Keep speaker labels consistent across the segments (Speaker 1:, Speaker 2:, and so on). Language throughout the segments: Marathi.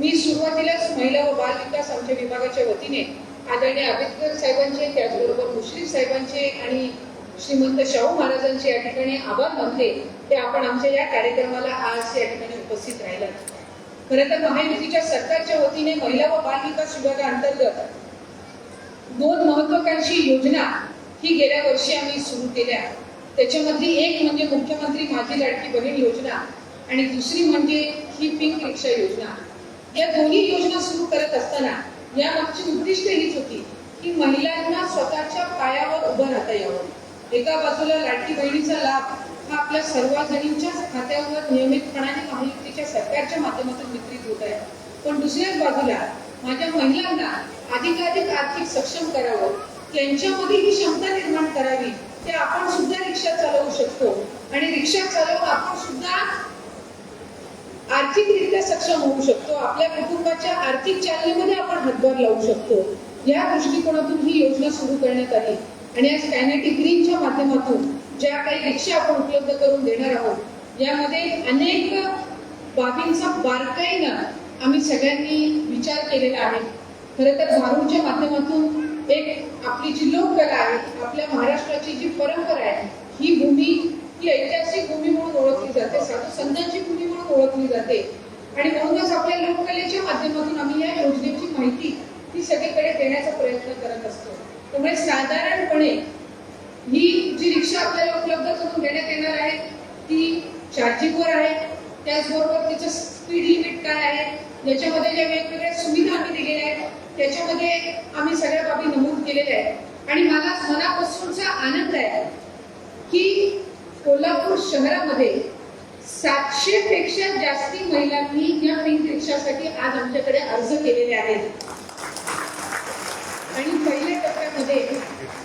Speaker 1: मी सुरुवातीलाच महिला व बाल विकास आमच्या विभागाच्या वतीने आदरणीय आंबेडकर साहेबांचे त्याचबरोबर मुश्रीफ साहेबांचे आणि श्रीमंत शाहू महाराजांचे या ठिकाणी आभार मानले ते आपण आमच्या या कार्यक्रमाला आज या ठिकाणी उपस्थित राहिला खरं तर महायुतीच्या सरकारच्या वतीने महिला व बाल विकास विभागाअंतर्गत दोन महत्वाकांक्षी योजना ही गेल्या वर्षी आम्ही सुरू केल्या. त्याच्यामधली एक म्हणजे मुख्यमंत्री माझी लाडकी बहीण योजना आणि दुसरी म्हणजे ही पिंक रिक्षा योजना. या दोन्ही योजना सुरू करत असताना या मागची उद्दिष्ट हीच होती की महिलांना स्वतःच्या पायावर उभं राहता यावं. एका बाजूला लाडकी बहिणीचा लाभ हा आपल्या सर्वजणींच्याच खात्यावर नियमितपणाने महायुतीच्या सरकारच्या माध्यमातून वितरित होत आहे. पण दुसऱ्याच बाजूला माझ्या महिलांना अधिकाधिक आर्थिक सक्षम करावं त्यांच्यामध्ये ही क्षमता निर्माण करावी ते आपण सुद्धा रिक्षा चालवू शकतो. आणि रिक्षा चालवून आपण सुद्धा आर्थिकरित्या सक्षम होऊ शकतो. आपल्या कुटुंबाच्या आर्थिक चालनेमध्ये आपण हातभार लावू शकतो. या दृष्टिकोनातून ही योजना सुरू करण्यात आली. आणि आज कायनेटिक ग्रीनच्या माध्यमातून ज्या काही रिक्षा आपण उपलब्ध करून देणार आहोत यामध्ये अनेक बाबींचा बारकाईनं आम्ही सगळ्यांनी विचार केलेला आहे. खरं तर धारूरच्या माध्यमातून एक आपली जी लोककला आहे आपल्या महाराष्ट्राची जी परंपरा आहे ही भूमी ही ऐतिहासिक भूमी म्हणून ओळखली जाते साधू संतांची भूमी म्हणून ओळखली जाते. आणि म्हणूनच आपल्या लोककलेच्या माध्यमातून आम्ही या योजनेची माहिती ही सगळीकडे देण्याचा प्रयत्न करत असतो. त्यामुळे साधारणपणे ही जी रिक्षा आपल्याला उपलब्ध करून देण्यात येणार आहे ती चार्जिंगवर आहे त्याचबरोबर त्याचं स्पीड लिमिट काय आहे याच्यामध्ये ज्या वेगवेगळ्या सुविधा आम्ही दिलेल्या आहेत त्याच्यामध्ये आम्ही सगळ्या बाबी नमूद केलेल्या आहेत. आणि मला मनापासूनचा आनंद आहे की कोल्हापूर शहरामध्ये सातशे पेक्षा जास्ती महिलांनी या पिंक रिक्षासाठी आज आमच्याकडे अर्ज केलेले आहेत. आणि पहिल्या टप्प्यामध्ये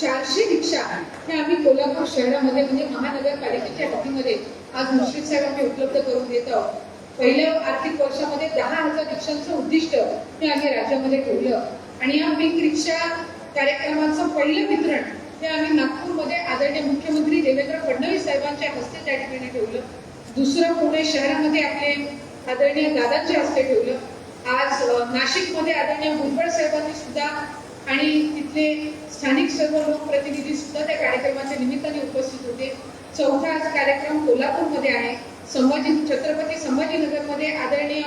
Speaker 1: चारशे रिक्षा हे आम्ही कोल्हापूर शहरामध्ये म्हणजे महानगरपालिकेच्या हद्दीमध्ये आज मुश्रीफ साहेब आम्ही उपलब्ध करून देत आहोत. पहिल्या आर्थिक वर्षामध्ये दहा हजार रिक्षांचं उद्दिष्ट हे आम्ही राज्यामध्ये ठेवलं. आणि या पिंक रिक्षा कार्यक्रमाचं पहिलं वितरण हे आम्ही नागपूरमध्ये आदरणीय मुख्यमंत्री देवेंद्र फडणवीस साहेबांच्या हस्ते त्या ठिकाणी ठेवलं. दुसरं पुणे शहरामध्ये आपले आदरणीय दादांच्या हस्ते ठेवलं. आज नाशिकमध्ये आदरणीय भुजबळ साहेबांनी सुद्धा आणि तिथले स्थानिक सर्व लोकप्रतिनिधी सुद्धा त्या कार्यक्रमाच्या निमित्ताने उपस्थित होते. चौथा आज कार्यक्रम कोल्हापूरमध्ये आहे. संभाजी छत्रपती संभाजीनगरमध्ये आदरणीय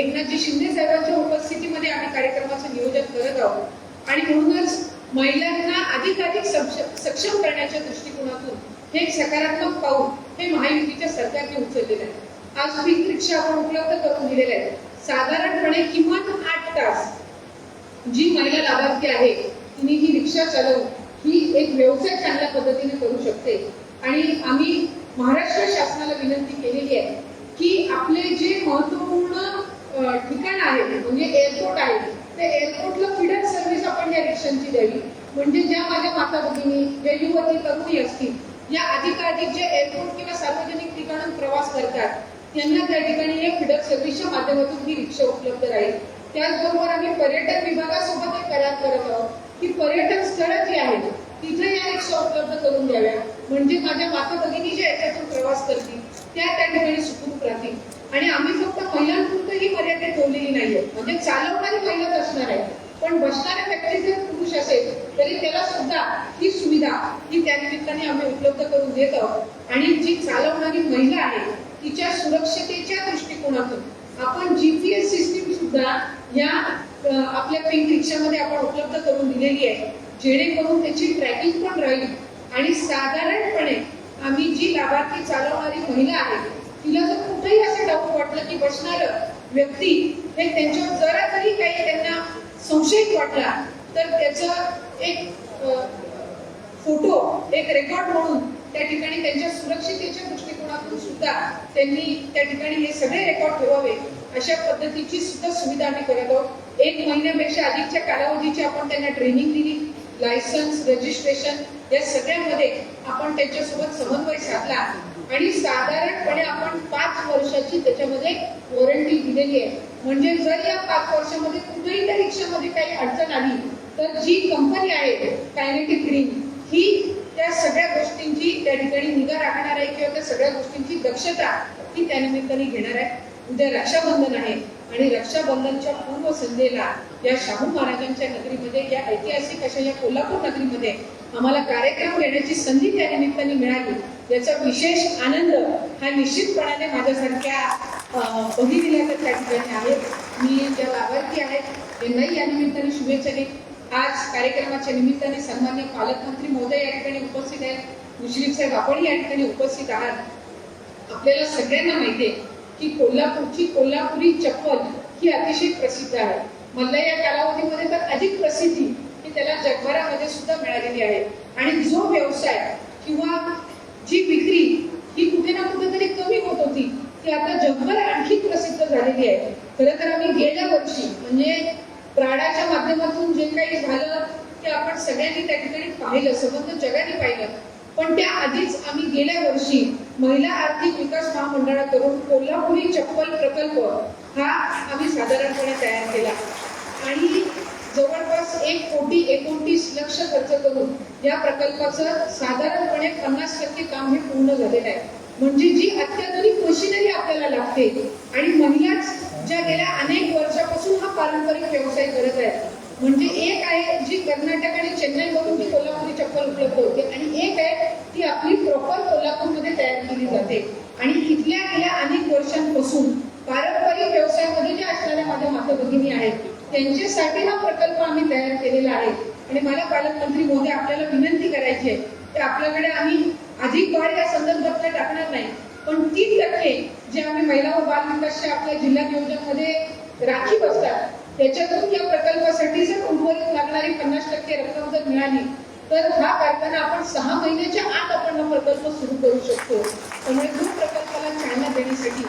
Speaker 1: एकनाथजी शिंदे साहेबांच्या उपस्थितीमध्ये आम्ही कार्यक्रमाचं नियोजन करत आहोत. आणि म्हणूनच महिलांना अधिकाधिक सक्षम सक्षम करण्याच्या दृष्टिकोनातून हे एक सकारात्मक पाऊल हे महायुतीच्या सरकारने उचललेलं आहे. आज पीक रिक्षा आपण उपलब्ध करून दिलेल्या आहेत. साधारणपणे किमान आठ तास जी महिला लाभार्थी आहे तिने ही रिक्षा चालवून ही एक व्यवसाय चांगल्या पद्धतीने करू शकते. आणि आम्ही महाराष्ट्र शासनाला विनंती केलेली आहे की आपले जे महत्त्वपूर्ण ठिकाण आहे म्हणजे एअरपोर्ट आहे ते एअरपोर्टला फिडर्स रिक्षांची म्हणजे ज्या माझ्या माता भगिनी ज्या युवती तरुणी असतील या अधिकाधिक जे एअरपोर्ट किंवा सार्वजनिक ठिकाणून प्रवास करतात त्यांना त्या ठिकाणी एक फिडक सर्व्हिसच्या माध्यमातून ही रिक्षा उपलब्ध राहील. त्याचबरोबर आम्ही पर्यटन विभागासोबत एक करार करत आहोत की पर्यटन स्थळं जी आहेत तिथे या रिक्षा उपलब्ध करून द्याव्या. म्हणजे माझ्या माता भगिनी ज्या याच्यातून प्रवास करतील त्या त्या ठिकाणी सुखरूप राहतील. आणि आम्ही फक्त महिलांपुरतं ही मर्यादा ठेवलेली नाहीये. म्हणजे चालवणारी महिलाच असणार आहे पण बसणाऱ्या व्यक्ती जर तरी त्याला सुद्धा ही सुविधा ही त्या निमित्ताने आम्ही उपलब्ध करून देत आहोत. आणि जी चालवणारी महिला आहे तिच्या सुरक्षतेच्या दृष्टिकोनातून आपण जीपीएस सिस्टीम सुद्धा या आपल्या पिंक रिक्षामध्ये आपण उपलब्ध करून दिलेली आहे. जेणेकरून त्याची ट्रॅकिंग पण राहील. आणि साधारणपणे आम्ही जी लाभार्थी चालवणारी महिला आहे तिला जर कुठेही असं डाऊट वाटलं की बसणार व्यक्ती हे त्यांच्यावर जरा तरी काही त्यांना संशयित वाटला तर त्याचं एक फोटो एक रेकॉर्ड म्हणून त्या ठिकाणी त्यांच्या सुरक्षितेच्या दृष्टिकोनातून सुद्धा त्यांनी त्या ठिकाणी हे सगळे रेकॉर्ड ठेवावे अशा पद्धतीची सुद्धा सुविधा आम्ही करत आहोत. एक महिन्यापेक्षा अधिकच्या कालावधीची आपण त्यांना ट्रेनिंग दिली लायसन्स रजिस्ट्रेशन या सगळ्यामध्ये आपण त्यांच्यासोबत समन्वय साधला आणि साधारणपणे आपण पाच वर्षाची त्याच्यामध्ये वॉरंटी दिलेली आहे. म्हणजे जर या पाच वर्षामध्ये कुठेही त्या रिक्षामध्ये काही अडचण आली तर जी कंपनी आहे कायनेटिक ग्रीन ही त्या सगळ्या गोष्टींची त्या ठिकाणी निगा राखणार आहे किंवा त्या सगळ्या गोष्टींची दक्षता ही त्या निमित्ताने घेणार आहे. उद्या रक्षाबंधन आहे आणि रक्षाबंधनच्या पूर्व संध्येला या शाहू महाराजांच्या नगरीमध्ये या ऐतिहासिक अशा या कोल्हापूर नगरीमध्ये आम्हाला कार्यक्रम घेण्याची संधी त्या निमित्ताने मिळाली. याचा विशेष आनंद हा निश्चितपणाने माझ्यासारख्या बहिणीला तर त्या ठिकाणी आहे. मी ज्या लाभार्थी आहेत त्यांनाही या निमित्ताने शुभेच्छा देईन. आज कार्यक्रमाच्या निमित्ताने सन्मान्य पालकमंत्री महोदय या ठिकाणी उपस्थित आहेत. मुश्रीफ साहेब आपण या ठिकाणी उपस्थित आहात. आपल्याला सगळ्यांना माहिती आहे की कोल्हापूरची कोल्हापुरी चप्पल ही अतिशय प्रसिद्ध आहे. मधल्या या कालावधीमध्ये तर अधिक प्रसिद्धी ही त्याला जगभरामध्ये सुद्धा मिळालेली आहे. आणि जो व्यवसाय किंवा जी विक्री ही कुठे ना कुठेतरी कमी होत होती ती आता जगभर आणखी प्रसिद्ध झालेली आहे. खरं तर आम्ही गेल्या वर्षी म्हणजे प्राडाच्या माध्यमातून जे काही झालं ते आपण सगळ्यांनी त्या ठिकाणी पाहिलं संबंध जगाने पाहिलं. पण त्या आधीच आम्ही गेल्या वर्षी महिला आर्थिक विकास महामंडळाकडून कोल्हापुरी चप्पल प्रकल्प हा आम्ही साधारणपणे तयार केला. आणि जवळपास एक कोटी एकोणतीस लक्ष खर्च करून या प्रकल्पाचं साधारणपणे पन्नास टक्के काम हे पूर्ण झालेलं आहे. म्हणजे जी अत्याधुनिक मशिनरी आपल्याला लागते आणि महिलाच ज्या गेल्या अनेक वर्षापासून हा पारंपरिक व्यवसाय करत आहेत म्हणजे एक आहे जी कर्नाटक आणि चेन्नईवरून जी कोल्हापुरी चप्पल उपलब्ध होते आणि एक आहे ती आपली प्रॉपर कोल्हापूरमध्ये तयार केली जाते. आणि इथल्या गेल्या अनेक वर्षांपासून पारंपरिक व्यवसायामध्ये ज्या असणाऱ्या माझ्या माता भगिनी आहेत त्यांच्यासाठी हा प्रकल्प आम्ही तयार केलेला आहे. आणि मला पालकमंत्री मोदी आपल्याला विनंती करायची आहे की आपल्याकडे आम्ही अधिक वाढ या संदर्भात काही टाकणार नाही पण तीन टक्के जे आम्ही महिला व बाल विकासच्या आपल्या जिल्हा नियोजनमध्ये राखीव असतात त्याच्यातून या प्रकल्पासाठी जर उर्वरित लागणारी पन्नास टक्के रक्कम जर मिळाली तर हा कारखाना आपण सहा महिन्याच्या आत आपण हा प्रकल्प सुरू करू शकतो. त्यामुळे दूध प्रकल्पाला चालना देण्यासाठी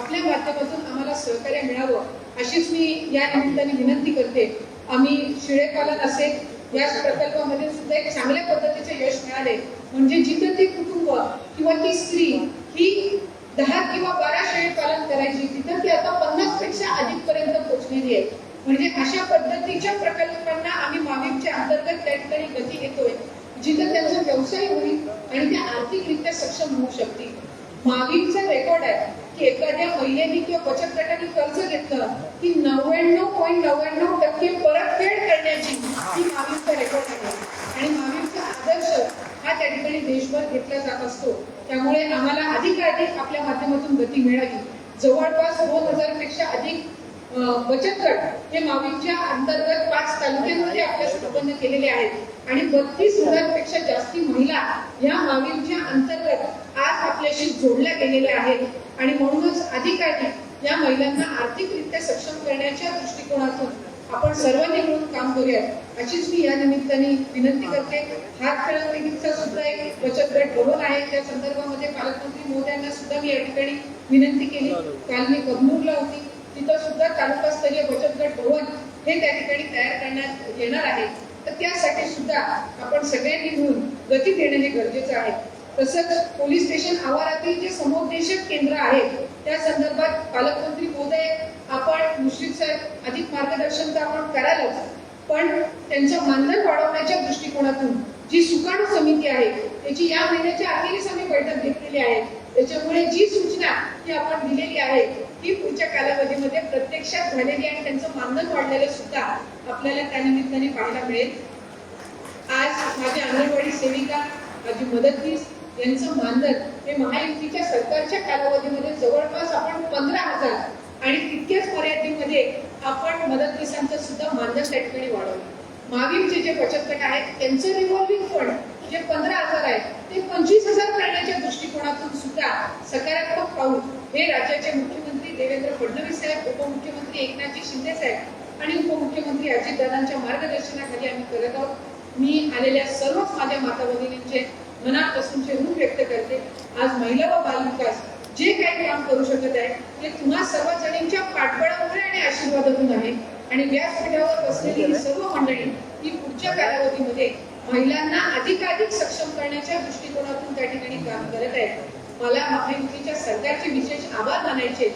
Speaker 1: आपल्या माध्यमातून आम्हाला सहकार्य मिळावं अशीच मी या निमित्ताने विनंती करते. आम्ही शिळेपालन असेल या प्रकल्पामध्ये सुद्धा एक चांगल्या पद्धतीचे यश मिळाले. म्हणजे जिथं ते कुटुंब किंवा ती स्त्री ही दहा किंवा बारा शेळी पालन करायची तिथं ती आता पन्नासपेक्षा अधिक पर्यंत पोहोचलेली आहे. म्हणजे अशा पद्धतीच्या प्रकल्पांना आम्ही माविमच्या अंतर्गत त्या ठिकाणी गती देतोय जिथं त्यांचा व्यवसाय होईल आणि त्या आर्थिकरित्या सक्षम होऊ शकतील. माविमचा रेकॉर्ड आहे की एखाद्या महिलेने किंवा बचत गटाने कर्ज घेतलं की नव्याण्णव पॉईंट नव्याण्णव टक्के परतफेड करण्याची ही माविमचा रेकॉर्ड आहे. आणि माविमचा आदर्श हा त्या ठिकाणी देशभर घेतला जात असतो. त्यामुळे आम्हाला अधिकाधिक आपल्या माध्यमातून गती मिळाली. जवळपास दोन हजारपेक्षा अधिक बचत गट हे माविमच्या अंतर्गत पाच तालुक्यांमध्ये आपल्या उत्पन्न केलेले आहेत. आणि बत्तीस हजारपेक्षा जास्ती महिला या माविमच्या अंतर्गत आज आपल्याशी जोडल्या गेलेल्या आहेत. आणि म्हणूनच अधिकाधिक या महिलांना आर्थिकरित्या सक्षम करण्याच्या दृष्टिकोनातून आपण सर्वांनी मिळून काम करूयात. अशीच मी या निमित्ताने विनंती करते. हातखेळांपैकीचा सुद्धा एक बचत गट भवन आहे. त्या संदर्भामध्ये पालकमंत्री महोदयांना सुद्धा मी या ठिकाणी विनंती केली. काल मी कबनूरला होती. तिथं सुद्धा तालुकास्तरीय बचत गट भवन हे त्या ठिकाणी तयार करण्यात येणार आहे. तर त्यासाठी सुद्धा आपण सगळ्यांनी मिळून गती देणं हे गरजेचं आहे. तसंच पोलीस स्टेशन आवारातील जे समुपदेशक केंद्र आहे त्या संदर्भात पालकमंत्री महोदय आपण मुश्रीफ साहेब अधिक मार्गदर्शन तर आपण करायलाच. पण त्यांचं मानधन वाढवण्याच्या दृष्टिकोनातून जी सुकाणू समिती आहे त्याची या महिन्याच्या अखेरीस आम्ही बैठक घेतलेली आहे. त्याच्यामुळे जी सूचना ही आपण दिलेली आहे ही पुढच्या कालावधीमध्ये प्रत्यक्षात झालेली आणि त्यांचं मानधन वाढलेलं सुद्धा आपल्याला त्या निमित्ताने पाहायला मिळेल. आज माझ्या अंगणवाडी सेविका माझी मदतनीस यांचं मानधन हे महायुतीच्या सरकारच्या कालावधीमध्ये जवळपास आपण पंधरा हजार आणि तितक्याच मर्यादेमध्ये आपण मदतनीसांचं सुद्धा मानधन त्या ठिकाणी वाढवलं. महावीरचे जे बचत गट आहेत त्यांचं रिव्हॉल्विंग फंड जे पंधरा हजार आहे ते पंचवीस हजार करण्याच्या दृष्टिकोनातून सुद्धा सकारात्मक पाऊल हे राज्याचे मुख्यमंत्री देवेंद्र फडणवीस साहेब उपमुख्यमंत्री एकनाथजी शिंदे साहेब आणि उपमुख्यमंत्री अजितदादांच्या मार्गदर्शनाखाली आम्ही करत आहोत. मी आलेल्या सर्वच माझ्या माता भगिनींचे मनापासूनचे ऋण व्यक्त करते. आज महिला व बालविकास जे काही काम करू शकत आहे हे तुम्हा सर्वजणींच्या पाठबळामुळे आणि आशीर्वादातून आहे. आणि व्यासपीठावर बसलेली ही सर्व मंडळी ही पुढच्या कालावधीमध्ये महिलांना अधिकाधिक सक्षम करण्याच्या दृष्टिकोनातून त्या ठिकाणी काम करत आहेत. मला महायुतीच्या सरकारचे विशेष आभार मानायचे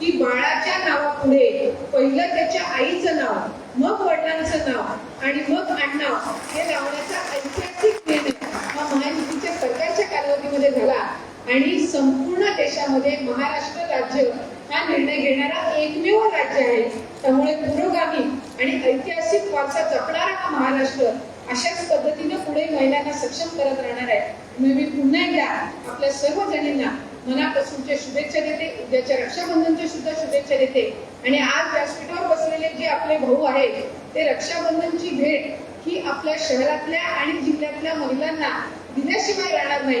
Speaker 1: की बाळाच्या नावापुढे पहिलं त्याच्या आईचं नाव मग वडिलांचं नाव आणि मग आडनाव हे लावण्याचा ऐतिहासिक निर्णय हा महायुतीच्या सरकारच्या कालावधीमध्ये झाला. आणि संपूर्ण देशामध्ये महाराष्ट्र राज्य हा निर्णय घेणारा एकमेव राज्य आहे. त्यामुळे पुरोगामी आणि ऐतिहासिक वारसा जपणारा हा महाराष्ट्र अशाच पद्धतीने पुढे महिलांना सक्षम करत राहणार आहे. मी पुन्हा एकदा आपल्या सर्व जणींना मनापासूनच्या शुभेच्छा देते. उद्याच्या रक्षाबंधनच्या सुद्धा शुभेच्छा देते. आणि आज व्यासपीठावर बसलेले जे आपले भाऊ आहेत ते रक्षाबंधनची भेट ही आपल्या शहरातल्या आणि जिल्ह्यातल्या महिलांना दिल्याशिवाय राहणार नाही